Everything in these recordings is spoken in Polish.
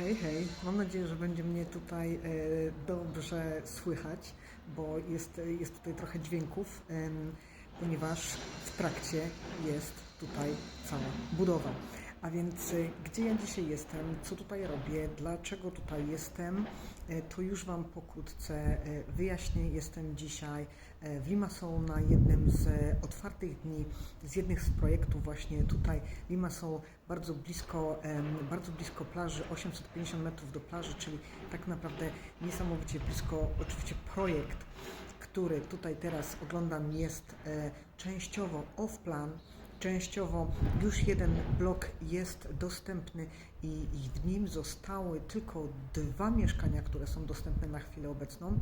Hej, hej. Mam nadzieję, że będzie mnie tutaj e, dobrze słychać, bo jest, jest tutaj trochę dźwięków, ponieważ w trakcie jest tutaj cała budowa. A więc e, gdzie ja dzisiaj jestem, co tutaj robię, dlaczego tutaj jestem, e, to już Wam pokrótce e, wyjaśnię. Jestem dzisiaj e, w Limassol na jednym z otwartych dni, z jednych z projektów właśnie tutaj Limassol, bardzo blisko, bardzo blisko plaży, 850 metrów do plaży, czyli tak naprawdę niesamowicie blisko. Oczywiście projekt, który tutaj teraz oglądam jest częściowo off-plan, Częściowo już jeden blok jest dostępny i, i w nim zostały tylko dwa mieszkania, które są dostępne na chwilę obecną,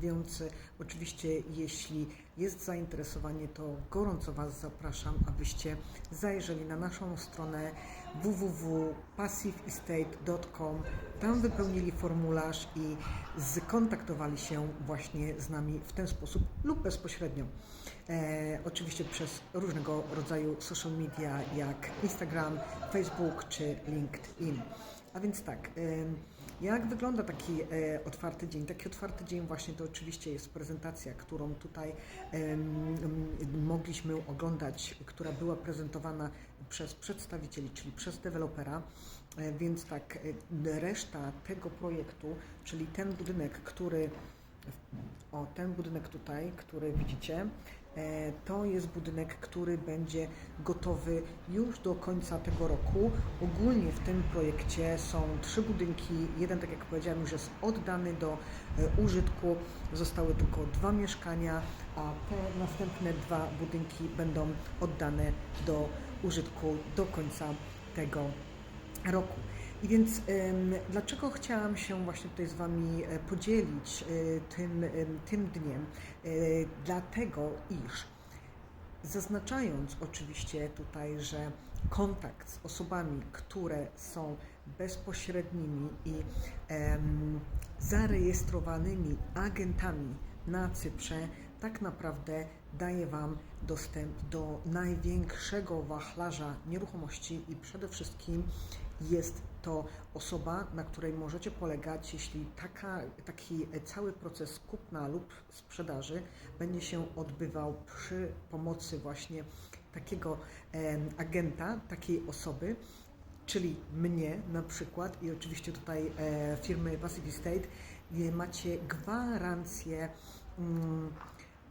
więc e, oczywiście jeśli jest zainteresowanie, to gorąco Was zapraszam, abyście zajrzeli na naszą stronę www.passiveestate.com, tam wypełnili formularz i skontaktowali się właśnie z nami w ten sposób lub bezpośrednio. E, oczywiście przez różnego rodzaju social media jak Instagram, Facebook czy LinkedIn. A więc tak, em, jak wygląda taki e, otwarty dzień? Taki otwarty dzień właśnie to oczywiście jest prezentacja, którą tutaj mogliśmy oglądać, która była prezentowana przez przedstawicieli, czyli przez dewelopera. E, Więc tak, e, reszta tego projektu, czyli ten budynek, który o, ten budynek tutaj, który widzicie, e, to jest budynek, który będzie gotowy już do końca tego roku. Ogólnie w tym projekcie są trzy budynki. Jeden, tak jak powiedziałem, już jest oddany do użytku. Zostały tylko dwa mieszkania, a te następne dwa budynki będą oddane do użytku do końca tego roku. I więc dlaczego chciałam się właśnie tutaj z Wami e, podzielić e, tym, tym dniem? E, dlatego, iż zaznaczając oczywiście tutaj, że kontakt z osobami, które są bezpośrednimi i zarejestrowanymi agentami na Cyprze, tak naprawdę daje Wam dostęp do największego wachlarza nieruchomości i przede wszystkim jest to osoba, na której możecie polegać, jeśli taka, taki cały proces kupna lub sprzedaży będzie się odbywał przy pomocy właśnie takiego agenta, takiej osoby, czyli mnie na przykład i oczywiście tutaj e, firmy Passive Estate, e, macie gwarancję mm,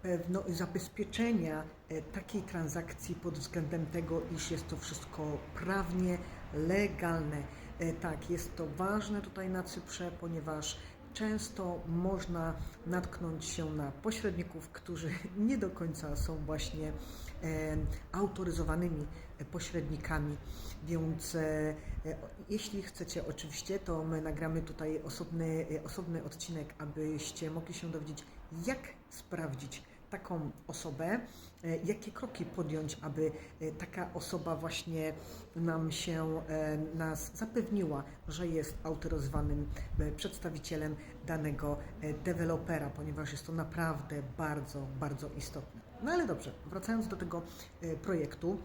pewno zabezpieczenia e, takiej transakcji pod względem tego, iż jest to wszystko prawnie legalne. E, Tak, jest to ważne tutaj na Cyprze, ponieważ często można natknąć się na pośredników, którzy nie do końca są właśnie e, autoryzowanymi pośrednikami, więc jeśli chcecie oczywiście, to my nagramy tutaj osobny, osobny odcinek, abyście mogli się dowiedzieć, jak sprawdzić taką osobę, e, jakie kroki podjąć, aby e, taka osoba właśnie nam się, e, nas zapewniła, że jest autoryzowanym przedstawicielem danego dewelopera, ponieważ jest to naprawdę bardzo, bardzo istotne. No ale dobrze, wracając do tego projektu,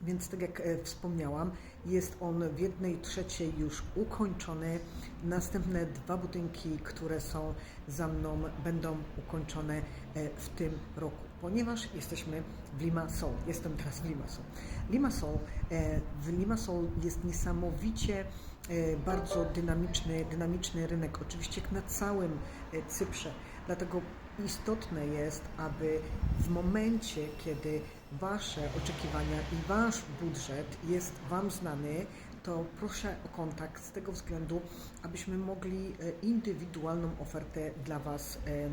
więc tak jak e, wspomniałam, jest on w jednej trzeciej już ukończony. Następne dwa budynki, które są za mną, będą ukończone e, w tym roku, ponieważ jesteśmy w Limassol. Jestem teraz w Limassol. Limassol, e, w Limassol jest niesamowicie bardzo dynamiczny, dynamiczny rynek, oczywiście jak na całym Cyprze. Dlatego istotne jest, aby w momencie, kiedy Wasze oczekiwania i Wasz budżet jest Wam znany, to proszę o kontakt z tego względu, abyśmy mogli e, indywidualną ofertę dla Was e,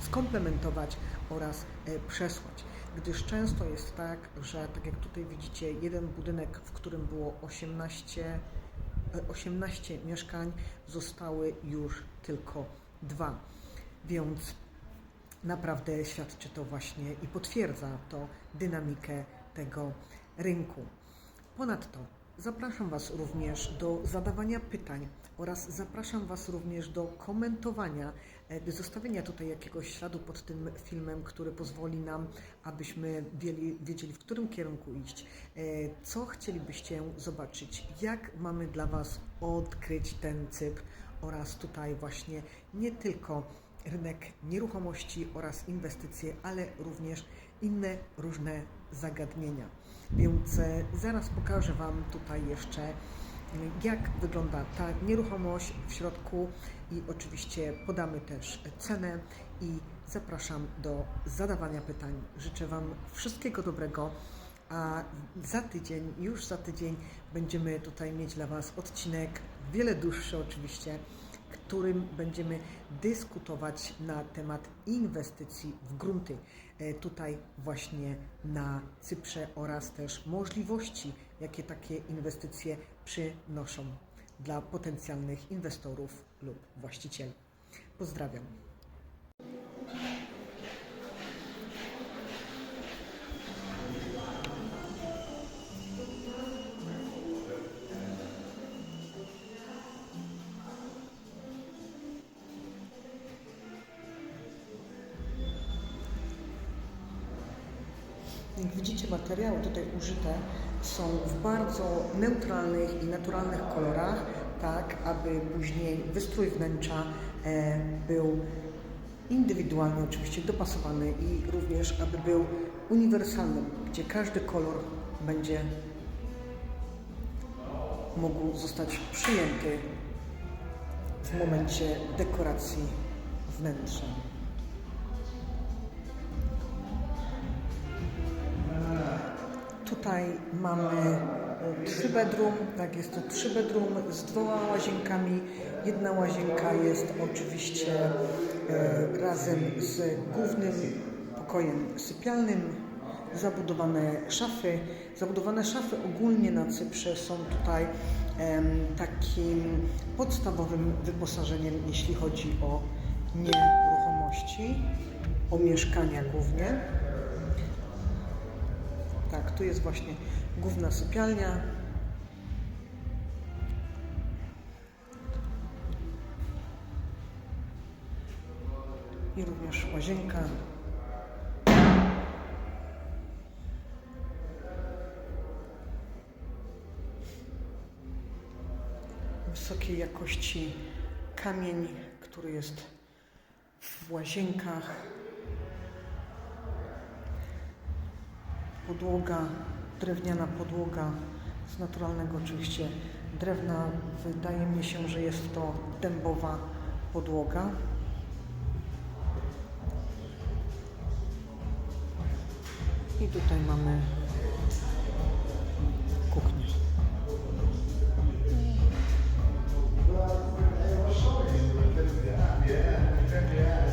skomplementować oraz e, przesłać. Gdyż często jest tak, że tak jak tutaj widzicie, jeden budynek, w którym było 18 e, 18 mieszkań, zostały już tylko dwa. Więc naprawdę świadczy to właśnie i potwierdza to dynamikę tego rynku. Ponadto Zapraszam Was również do zadawania pytań oraz zapraszam Was również do komentowania, e, do zostawienia tutaj jakiegoś śladu pod tym filmem, który pozwoli nam, abyśmy wiedzieli, wiedzieli w którym kierunku iść, e, co chcielibyście zobaczyć, jak mamy dla Was odkryć ten Cypr oraz tutaj właśnie nie tylko rynek nieruchomości oraz inwestycje, ale również inne różne zagadnienia. Więc e, zaraz pokażę Wam tutaj jeszcze, e, jak wygląda ta nieruchomość w środku i oczywiście podamy też cenę i zapraszam do zadawania pytań. Życzę Wam wszystkiego dobrego. A za tydzień, już za tydzień będziemy tutaj mieć dla Was odcinek, wiele dłuższy oczywiście, którym będziemy dyskutować na temat inwestycji w grunty. E, Tutaj właśnie na Cyprze oraz też możliwości, jakie takie inwestycje przynoszą dla potencjalnych inwestorów lub właścicieli. Pozdrawiam. Jak widzicie, materiały tutaj użyte są w bardzo neutralnych i naturalnych kolorach, tak aby później wystrój wnętrza e, był indywidualnie oczywiście dopasowany i również aby był uniwersalny, gdzie każdy kolor będzie mógł zostać przyjęty w momencie dekoracji wnętrza. Tutaj mamy e, trzy bedroom, tak jest to trzy bedroom z dwoma łazienkami. Jedna łazienka jest oczywiście e, razem z głównym pokojem sypialnym, zabudowane szafy. Zabudowane szafy ogólnie na Cyprze są tutaj takim podstawowym wyposażeniem, jeśli chodzi o nieruchomości, o mieszkania głównie. Tak, tu jest właśnie główna sypialnia. I również łazienka. Wysokiej jakości kamień, który jest w łazienkach. Podłoga, drewniana podłoga z naturalnego oczywiście drewna. Wydaje mi się, że jest to dębowa podłoga. I tutaj mamy kuchnię.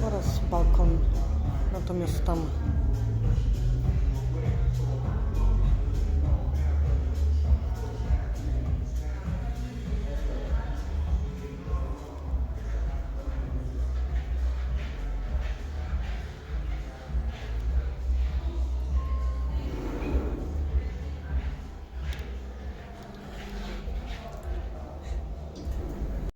Oraz balkon, natomiast tam